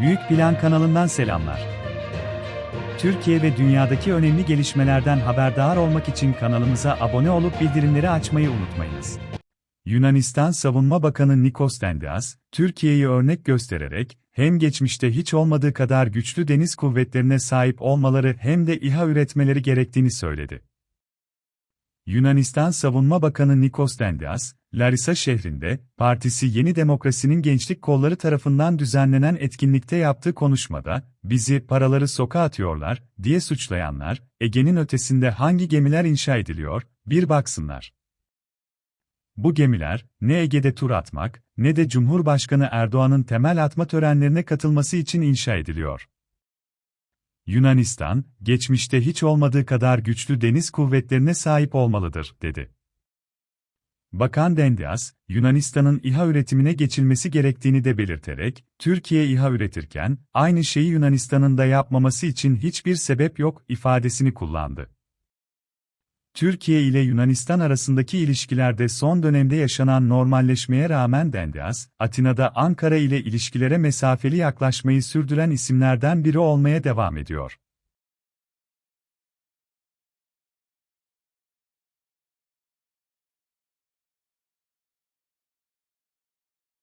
Büyük Plan kanalından selamlar. Türkiye ve dünyadaki önemli gelişmelerden haberdar olmak için kanalımıza abone olup bildirimleri açmayı unutmayınız. Yunanistan Savunma Bakanı Nikos Dendias, Türkiye'yi örnek göstererek, hem geçmişte hiç olmadığı kadar güçlü deniz kuvvetlerine sahip olmaları hem de İHA üretmeleri gerektiğini söyledi. Yunanistan Savunma Bakanı Nikos Dendias, Larisa şehrinde, partisi Yeni Demokrasi'nin gençlik kolları tarafından düzenlenen etkinlikte yaptığı konuşmada, bizi paraları sokağa atıyorlar, diye suçlayanlar, Ege'nin ötesinde hangi gemiler inşa ediliyor, bir baksınlar. Bu gemiler, ne Ege'de tur atmak, ne de Cumhurbaşkanı Erdoğan'ın temel atma törenlerine katılması için inşa ediliyor. Yunanistan, geçmişte hiç olmadığı kadar güçlü deniz kuvvetlerine sahip olmalıdır, dedi. Bakan Dendias, Yunanistan'ın İHA üretimine geçilmesi gerektiğini de belirterek, Türkiye İHA üretirken, aynı şeyi Yunanistan'ın da yapmaması için hiçbir sebep yok ifadesini kullandı. Türkiye ile Yunanistan arasındaki ilişkilerde son dönemde yaşanan normalleşmeye rağmen Dendias, Atina'da Ankara ile ilişkilere mesafeli yaklaşmayı sürdüren isimlerden biri olmaya devam ediyor.